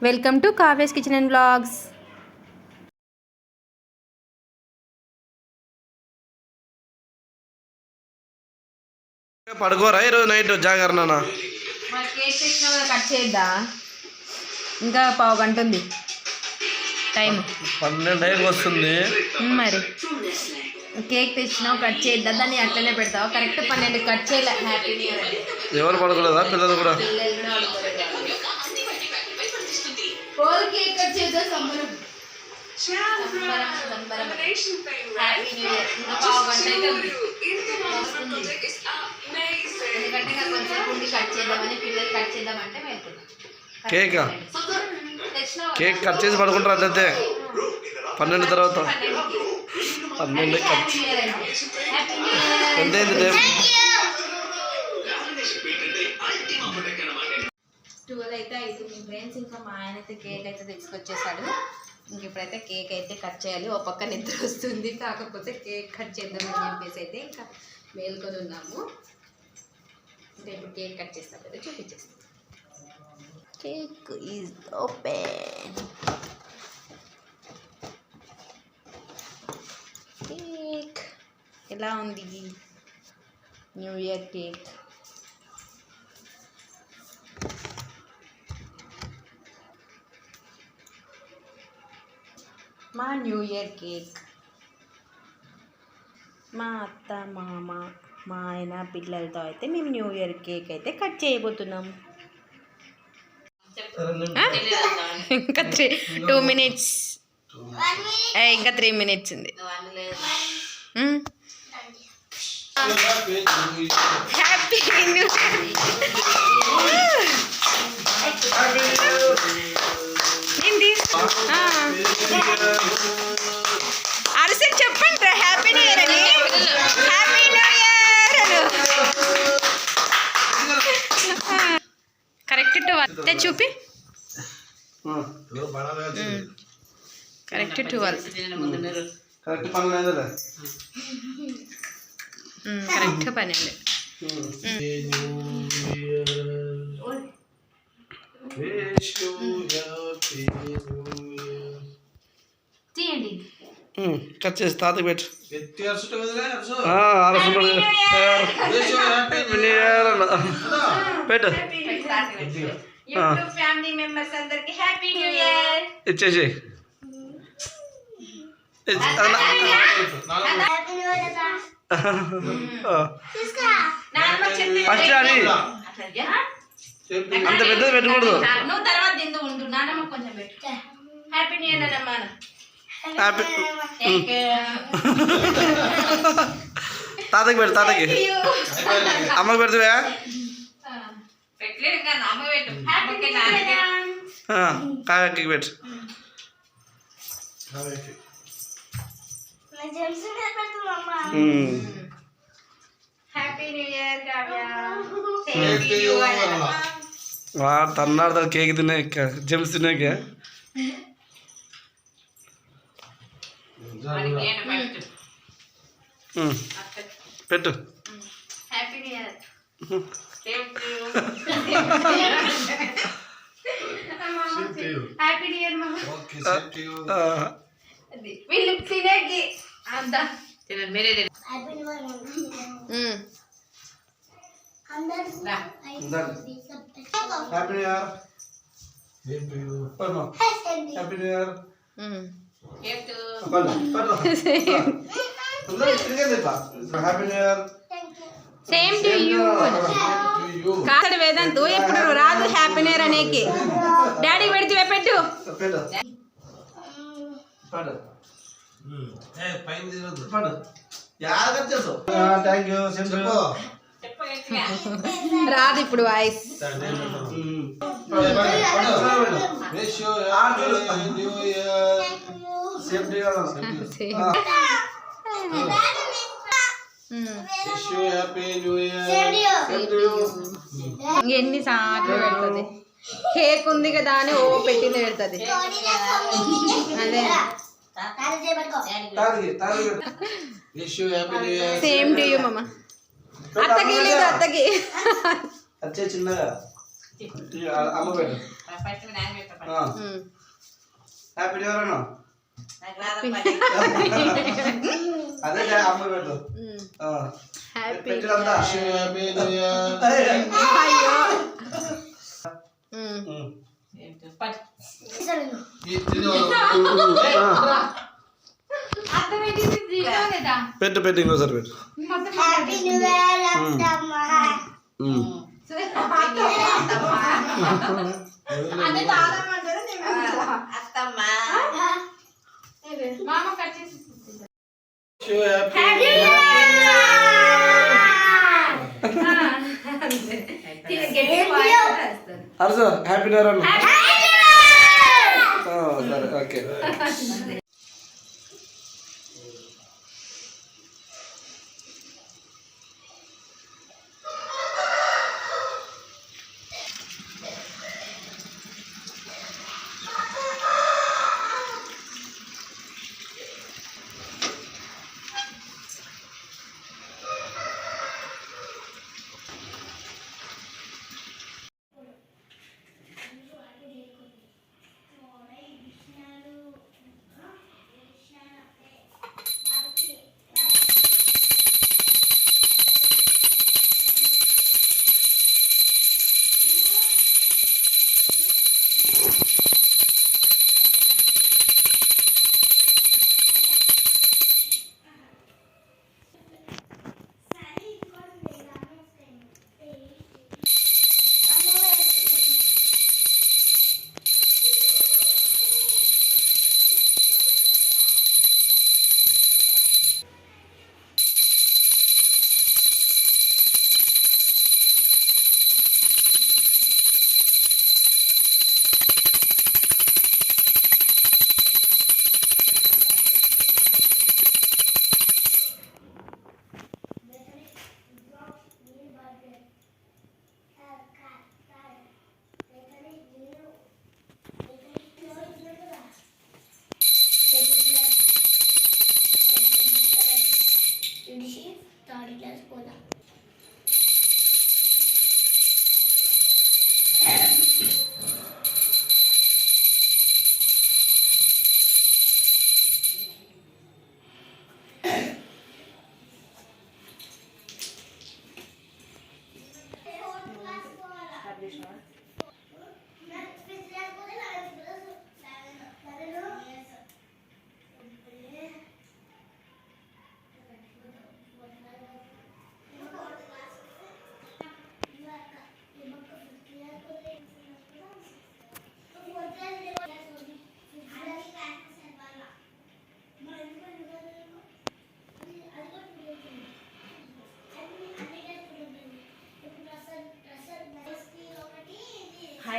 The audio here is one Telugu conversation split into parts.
Welcome to Kavya's kitchen and blogs పడుకోరా ఈరోజు నైట్ జాగరణ కట్ చేద్దా? ఇంకా పావు గంట ఉంది. టైం పన్నెండు ఐదుకి వస్తుంది. మరి. కేక్ తెచ్చినావు కట్ చేద్దా? దాన్ని అట్లనే పెడతావు? కరెక్ట్ పన్నెండు కట్ చేయలే. హ్యాపీ. ఎవరు పడుకోలేదా? పిల్లలు కూడా? ఉంది. ఎందుకంటే నాకు కొంచెం ఉండి కట్ చేద్దామని పిల్లలు కట్ చేద్దామంటే వెళ్తున్నాం. కేకా? కేక్ కట్ చేసి పడుకుంటారు అట్లయితే పన్నెండు తర్వాత. పన్నెండు. కట్ అయితే మీ ఫ్రెండ్స్ ఇంకా మా ఆయన అయితే కేక్ అయితే తెచ్చుకొచ్చేసాడు ఇంక ఇప్పుడైతే కేక్ అయితే కట్ చేయాలి. ఓ పక్క నిద్ర వస్తుంది. కాకపోతే కేక్ కట్ చేద్దామని చెప్పేసి అయితే ఇంకా మేల్కొని ఉన్నాము. ఇంకా ఇప్పుడు కేక్ కట్ చేస్తాం కదా చూపించేస్తాం. Cake is open. కేక్. ఎలా ఉంది న్యూ ఇయర్ కేక్? మా న్యూ ఇయర్ కేక్. మా అత్త మామ మా ఆయన పిల్లలతో అయితే మేము న్యూ ఇయర్ కేక్ అయితే కట్ చేయబోతున్నాం? ఇంకా త్రీ టూ మినిట్స్. ఇంకా త్రీ మినిట్స్ ఉంది. హ్యాపీ న్యూ ఏంటి ఆ. అరిసె చెప్పండి హ్యాపీ న్యూ ఇయర్ అని. హ్యాపీ న్యూ ఇయర్ అను. కరెక్ట్ ట్వెల్వ్ చూపి. కరెక్ట్ ట్వెల్వ్ కరెక్ట్ పన్నెండు కరెక్ట్ పన్నెండు Year. అన్న. పెట్టు. యూట్యూబ్ ఫ్యామిలీ మెంబర్స్ అందరికి హ్యాపీ న్యూ ఇయర్ ఇచ్చేసి. ఫస్ట్ అది అంత పెద్దది పెట్టకూడదు. తర్వాత తిందు ఉండు. నానమ్మ కొంచెం పెట్టు. హ్యాపీ న్యూ ఇయర్ అమ్మా హ్యాపీ తాతకి పెట్టు తాతకి. అమ్మకి పెడతావా పెట్టలేదు కానీ అమ్మ పెట్టు. హ్యాపీ ఆ, కాకి పెట్టు. ఉమ్. Happy new year Kavya Happy New Year. వా తన్నాడు కేక్ తినే జెమ్స్ తినేకే పెట్టు. హ్యాపీ న్యూ ఇయర్ ఆ, అది. వీళ్ళు తినేకి. అంతా యూ పన్ను happy new year happy new year same to you కాసడి వేదాంతు ఇప్పుడు రాదు హ్యాపీ న్యూ ఇయర్ అనేకి. డాడీ పెడితే పెట్టు. చెప్పు. రాదు ఇప్పుడు voice. New year same to wish you happy new year ఎన్ని సార్లు పెడుతుంది? కేక్ ఉంది కదా అని ఓ పెట్టింది పెడుతుంది. అదే. సేమ్ టు యూ మమ్మ అత్తకి లేదు అత్తకి. వచ్చే చిన్నగా? అమ్మ పెట్టు. హ్యాపీ న్యూ అదే అమ్మ పెట్టు. ఉమ్. ఆ. హ్యాపీ పెట్టినంతా అయ్యో. ఉమ్. ఉమ్. పెట్టు. పెట్టు ఇంకోసారి పెట్టు. అత్తమ్మ. అరస హ్యాపీ న్యూ ఇయర్ అన్న ఆ, సరే ఓకే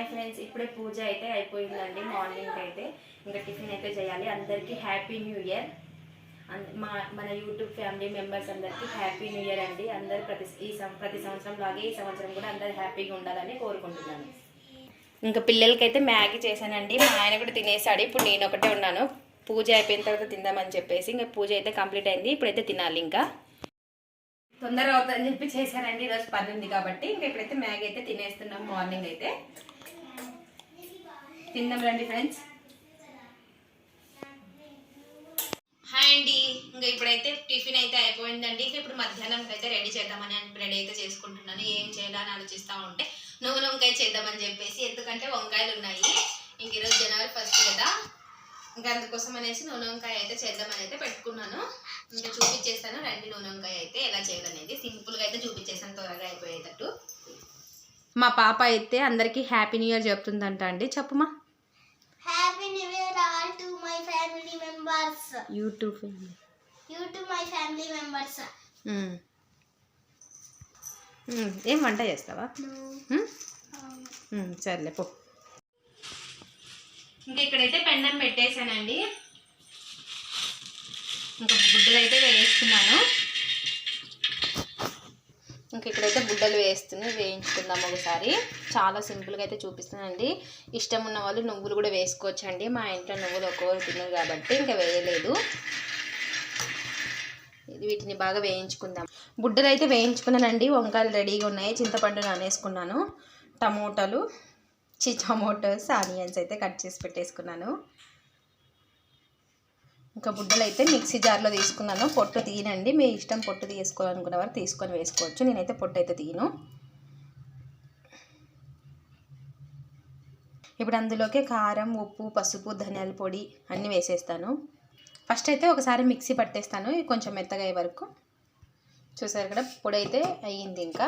ఫ్రెండ్స్ ఇప్పుడే పూజ అయితే అయిపోయిందండి. మార్నింగ్ అయితే ఇంకా టిఫిన్ అయితే చేయాలి. అందరికీ హ్యాపీ న్యూ ఇయర్ అన్- మా మన యూట్యూబ్ ఫ్యామిలీ మెంబర్స్ అందరికీ హ్యాపీ న్యూ ఇయర్ అండి. అందరు ప్రతి ఈ సం- ప్రతి సంవత్సరం లాగే ఈ సంవత్సరం కూడా అందరు హ్యాపీగా ఉండాలని కోరుకుంటున్నాను. ఇంకా పిల్లలకైతే మ్యాగీ చేశానండి. మా ఆయన కూడా తినేసాడు. ఇప్పుడు నేను ఒకటే ఉన్నాను. పూజ అయిపోయిన తర్వాత తిందామని చెప్పేసి ఇంకా పూజ అయితే కంప్లీట్ అయింది. ఇప్పుడైతే తినాలి ఇంకా. తొందరగా అవుతుందని చెప్పి చేశానండి. ఈరోజు పని ఉంది కాబట్టి ఇంకా ఇప్పుడైతే మ్యాగీ అయితే తినేస్తున్నాం. మార్నింగ్ అయితే. తిందాం రండి ఫ్రెండ్స్. హాయ్ అండి. ఇంకా ఇప్పుడైతే టిఫిన్ అయితే అయిపోయిందండి. ఇంకా ఇప్పుడు మధ్యాహ్నంకి అయితే రెడీ చేద్దామని రెడీ అయితే చేసుకుంటున్నాను. ఏం చేయాలని ఆలోచిస్తూ ఉంటే నువ్వు వంకాయ చేద్దామని చెప్పేసి ఎందుకంటే వంకాయలు ఉన్నాయి. ఇంక ఈరోజు జనవరి ఫస్ట్ కదా. ఇంకా అందుకోసం అనేసి నూనె వంకాయ అయితే చేద్దామని అయితే పెట్టుకున్నాను. ఇంకా చూపించేస్తాను. రండి నూనె వంకాయ అయితే ఎలా చేయాలనేది సింపుల్గా అయితే చూపించేస్తాను. త్వరగా అయిపోయేటట్టు. మా పాప అయితే అందరికీ హ్యాపీ న్యూ ఇయర్ చెప్తుందంట అండి. చెప్పమా happy new year all to my family members YouTube you to my family members ఏం వంట చేస్తావా? ఉమ్? ఉమ్, సర్లే పో. ఇంకా ఇక్కడైతే పెండం పెట్టేశానండి. ఇంకా బుడ్డలు అయితే వేస్తున్నాను. ఇంకా ఇక్కడైతే బుడ్డలు వేస్తున్నాయి వేయించుకుందాం ఒకసారి. చాలా సింపుల్గా అయితే చూపిస్తానండి ఇష్టం ఉన్న వాళ్ళు నువ్వులు కూడా వేసుకోవచ్చండి. మా ఇంట్లో నువ్వులు ఒక్కొక్కరు తిన్నారు కాబట్టి ఇంకా వేయలేదు. వీటిని బాగా వేయించుకుందాం. బుడ్డలు అయితే వేయించుకున్నానండి. వంకాయలు రెడీగా ఉన్నాయి. చింతపండు నానేసుకున్నాను. టమోటాలు చి టమోటోస్ ఆనియన్స్ అయితే కట్ చేసి పెట్టేసుకున్నాను. ఇంకా బుడ్డలు అయితే మిక్సీ జార్లో తీసుకున్నాను. పొట్టు తీయనండి మీ ఇష్టం పొట్టు తీసుకోవాలనుకున్న వారు తీసుకొని వేసుకోవచ్చు. నేనైతే పొట్టు అయితే తీయను. ఇప్పుడు అందులోకి కారం ఉప్పు పసుపు ధనియాల పొడి అన్నీ వేసేస్తాను. ఫస్ట్ అయితే ఒకసారి మిక్సీ పట్టేస్తాను. కొంచెం మెత్తగా అయ్యే వరకు. చూసారు ఇక్కడ పొడి అయితే అయ్యింది ఇంకా.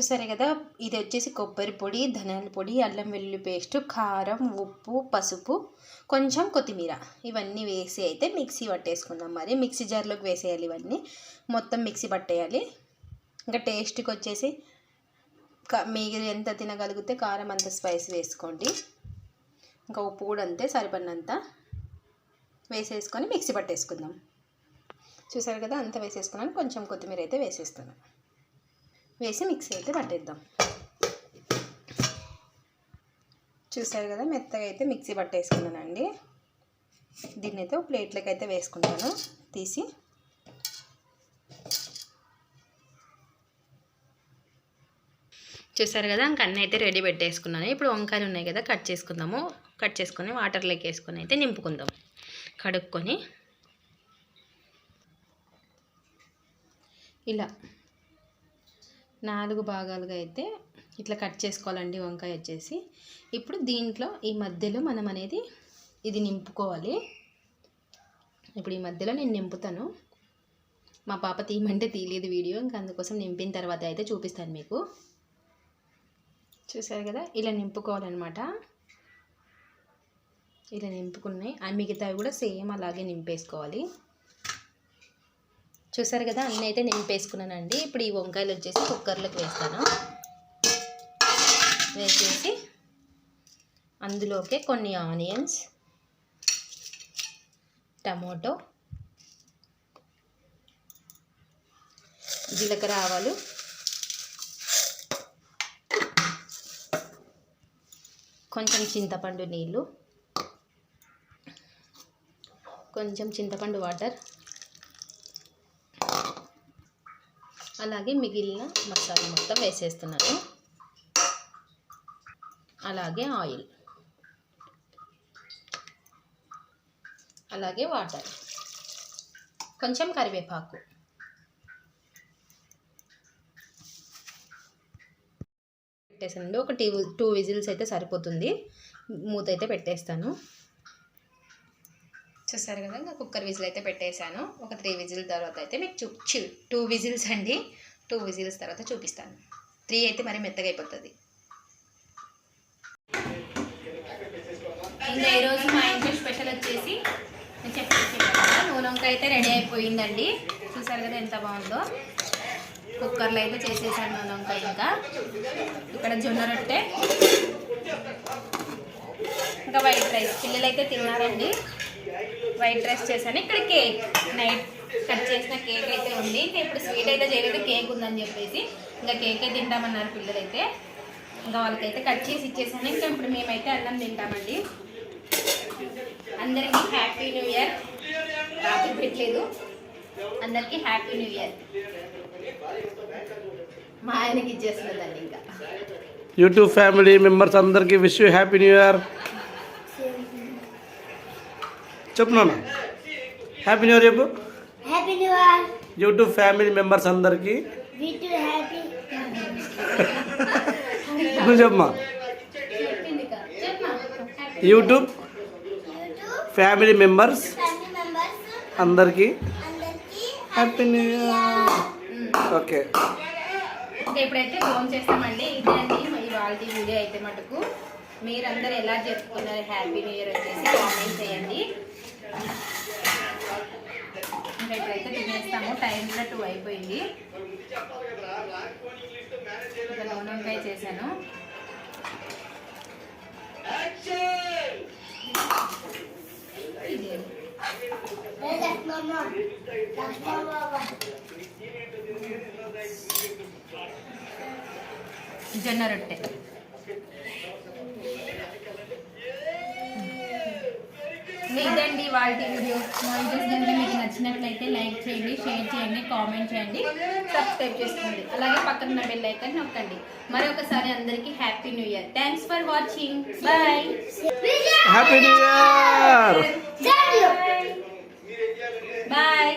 చూసారే కదా? ఇది వచ్చేసి కొబ్బరి పొడి ధనియాల పొడి అల్లం వెల్లుల్లి పేస్ట్ కారం ఉప్పు పసుపు కొంచెం కొత్తిమీర. ఇవన్నీ వేసి అయితే మిక్సీ పట్టేసుకుందాం మరి. మిక్సీ జార్లోకి వేసేయాలి ఇవన్నీ. మొత్తం మిక్సీ పట్టేయాలి. ఇంకా టేస్ట్కి వచ్చేసి మీరు ఎంత తినగలిగితే కారం అంత స్పైస్ వేసుకోండి. ఇంకా ఉప్పు కూడా అంతే సరిపడినంత వేసేసుకొని మిక్సీ పట్టేసుకుందాం. చూసారు కదా? అంత వేసేసుకున్నాను. కొంచెం కొత్తిమీర అయితే వేసేస్తున్నాను. వేసి మిక్సీ అయితే పట్టేద్దాం. చూసారు కదా మెత్తగా అయితే మిక్సీ పట్టేసుకున్నానండి. దీన్ని అయితే ఒక ప్లేట్లోకి అయితే వేసుకుంటాను తీసి. చూసారు కదా ఇంక అన్నీ అయితే రెడీ పెట్టేసుకున్నాను. ఇప్పుడు వంకాయలు ఉన్నాయి కదా కట్ చేసుకుందాము. కట్ చేసుకొని వాటర్లోకి వేసుకొని అయితే నింపుకుందాం. కడుక్కొని. ఇలా. నాలుగు భాగాలుగా అయితే ఇట్లా కట్ చేసుకోవాలండి వంకాయ వచ్చేసి. ఇప్పుడు దీంట్లో ఈ మధ్యలో మనం అనేది ఇది నింపుకోవాలి. ఇప్పుడు ఈ మధ్యలో నేను నింపుతాను. మా పాప తీయమంటే తీయలేదు వీడియో ఇంకా అందుకోసం నింపిన తర్వాత అయితే చూపిస్తాను మీకు. చూసారు కదా? ఇలా నింపుకోవాలన్నమాట. ఇలా నింపుకున్నాయి. ఆ మిగతావి కూడా సేమ్ అలాగే నింపేసుకోవాలి. చూసారు కదా అన్నీ అయితే నింపేసుకున్నానండి. ఇప్పుడు ఈ వంకాయలు వచ్చేసి కుక్కర్లోకి వేస్తాను. వేసేసి అందులోకి కొన్ని ఆనియన్స్ టమాటో జీలకర్ర ఆవాలు కొంచెం చింతపండు నీళ్ళు కొంచెం చింతపండు వాటర్ అలాగే మిగిలిన మసాలా మొత్తం వేసేస్తున్నాను. అలాగే ఆయిల్. అలాగే వాటర్. కొంచెం కరివేపాకు. పెట్టేసానండి ఒక టీ టూ విజిల్స్ అయితే సరిపోతుంది. మూత అయితే పెట్టేస్తాను. చూసారు కదా ఇంకా కుక్కర్ విజిల్ అయితే పెట్టేశాను. ఒక త్రీ విజిల్ తర్వాత అయితే మీకు చూ టూ విజిల్స్ అండి. టూ విజిల్స్ తర్వాత చూపిస్తాను. త్రీ అయితే మరి మెత్తగా అయిపోతుంది. ఇంకా ఈరోజు మా ఇంట్లో స్పెషల్ వచ్చేసి నేను నూనె వంకాయ అయితే రెడీ అయిపోయిందండి. చూసారు కదా ఎంత బాగుందో. కుక్కర్లో అయితే చేసేసాను నూనె వంకాయ ఇంకా. ఇక్కడ జొన్న రొట్టె. ఇంకా వైట్ రైస్. పిల్లలు అయితే తిన్నారండి. వైట్ రైస్ చేశాను. ఇక్కడ కేక్ నైట్ కట్ చేసిన కేక్ అయితే ఉంది. ఇంకా ఇప్పుడు స్వీట్ అయితే చేయలేదు. కేక్ ఉందని చెప్పేసి ఇంకా కేకే తింటామన్నారు పిల్లలైతే. ఇంకా వాళ్ళకైతే కట్ చేసి ఇచ్చేసాను. ఇంకా ఇప్పుడు మేమైతే అన్నం తింటామండి. అందరికీ హ్యాపీ న్యూ ఇయర్ రాత్రి పెట్టలేదు. అందరికీ హ్యాపీ న్యూ ఇయర్ మా ఆయనకి ఇచ్చేస్తుందండి ఇంకా. యూట్యూబ్ ఫ్యామిలీ మెంబర్స్ అందరికీ wish you happy new year చెప్పు నాన్న. హ్యాపీ న్యూ ఇయర్ చెప్పు. Happy new year YouTube family members అందరికీ. నువ్వు. చెప్పమా. Happy యూట్యూబ్ ఫ్యామిలీ మెంబర్స్ అందరికీ. అందరికీ హ్యాపీ న్యూ ఇయర్ ఓకే. ఇప్పుడైతే ఫోన్ చేస్తామండి. ఇదండి ఇవాళ వీడియో అయితే మటుకు. మీరందరూ ఎలా జరుపుకున్నారు హ్యాపీ న్యూ ఇయర్ వచ్చేసి కామెంట్ చేయండి. ఇంకా ఇప్పుడైతే తినేస్తాము. టైం కూడా టూ అయిపోయింది. ఇంకా నూనె వంకాయ చేశాను జొన్న రొట్టె. ఇదండి ఇవాళ వీడియో మా వీడియోస్ కనుక మీకు నచ్చినట్లయితే లైక్ చేయండి షేర్ చేయండి కామెంట్ చేయండి సబ్స్క్రైబ్ చేసుకోండి. అలాగే పక్కన ఉన్న బెల్ ఐకాన్ నొక్కండి. మరొకసారి అందరికీ happy new year thanks for watching bye happy new year. Bye.